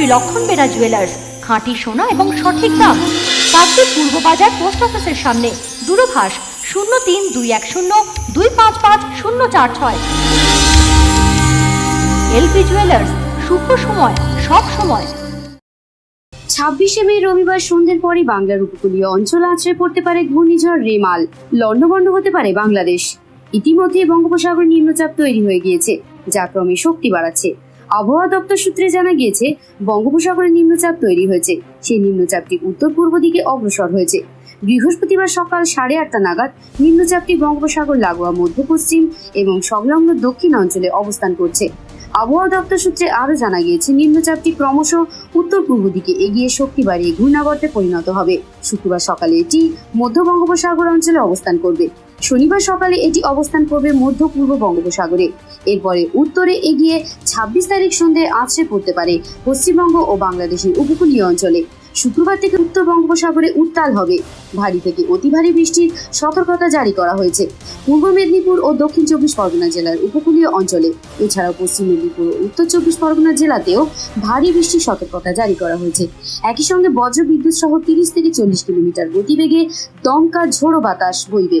শ্রী লক্ষণ বেরা জুয়েলার্স খাঁটি সোনা এবং সঠিক দাম। কাকদ্বীপ পূর্ব বাজার পোস্ট অফিসের সামনে, দূরভাষ শূন্য তিন দুই এক শূন্য দুই পাঁচ পাঁচ শূন্য চার ছয়। এলপি জুয়েলার্স শুভ সময়, সব সময়। ছাব্বিশে মে, রবিবার সন্ধ্যের পরই বাংলার উপকূলীয় অঞ্চল আছড়ে পড়তে পারে ঘূর্ণিঝড় রেমাল। লণ্ডভণ্ড হতে পারে বাংলাদেশ। ইতিমধ্যে বঙ্গোপসাগর নিম্নচাপ তৈরি হয়ে গিয়েছে, যা ক্রমে শক্তি বাড়াচ্ছে। আবহাওয়া দপ্তর সূত্রে জানা গিয়েছে, বঙ্গোপসাগরে নিম্নচাপ তৈরি হয়েছে। সেই নিম্নচাপটি উত্তর পূর্ব দিকে অগ্রসর হয়েছে। বৃহস্পতিবার সকাল সাড়ে আটটা নাগাদ নিম্নচাপটি বঙ্গোপসাগর, লাগোয়া মধ্য পশ্চিম এবং সংলগ্ন দক্ষিণ অঞ্চলে অবস্থান করছে। আবহাওয়া দপ্তর সূত্রে আরও জানা গিয়েছে, নিম্নচাপটি ক্রমশ উত্তর পূর্ব দিকে এগিয়ে শক্তি বাড়িয়ে ঘূর্ণাবর্তে পরিণত হবে। শুক্রবার সকালে এটি মধ্য বঙ্গোপসাগর অঞ্চলে অবস্থান করবে। শনিবার সকালে এটি অবস্থান করবে মধ্য পূর্ব বঙ্গোপসাগরে। এরপরে উত্তরে এগিয়ে ছাব্বিশ তারিখ সন্ধ্যায় আছড়ে পড়তে পারে পশ্চিমবঙ্গ ও বাংলাদেশের উপকূলীয় অঞ্চলে। শুক্রবার থেকে উত্তর বঙ্গোপসাগরে উত্তাল হবে। ভারী থেকে অতি ভারী বৃষ্টির সতর্কতা জারি করা হয়েছে। পূর্ব মেদিনীপুর ও দক্ষিণ চব্বিশ পরগনা জেলার উপকূলীয় অঞ্চলে। এছাড়াও পশ্চিম মেদিনীপুর ও উত্তর চব্বিশ পরগনা জেলাতেও ভারী বৃষ্টির সতর্কতা জারি করা হয়েছে। একই সঙ্গে বজ্র বিদ্যুৎ সহ তিরিশ থেকে চল্লিশ কিলোমিটার গতিবেগে দমকা ঝোড়ো বাতাস বইবে।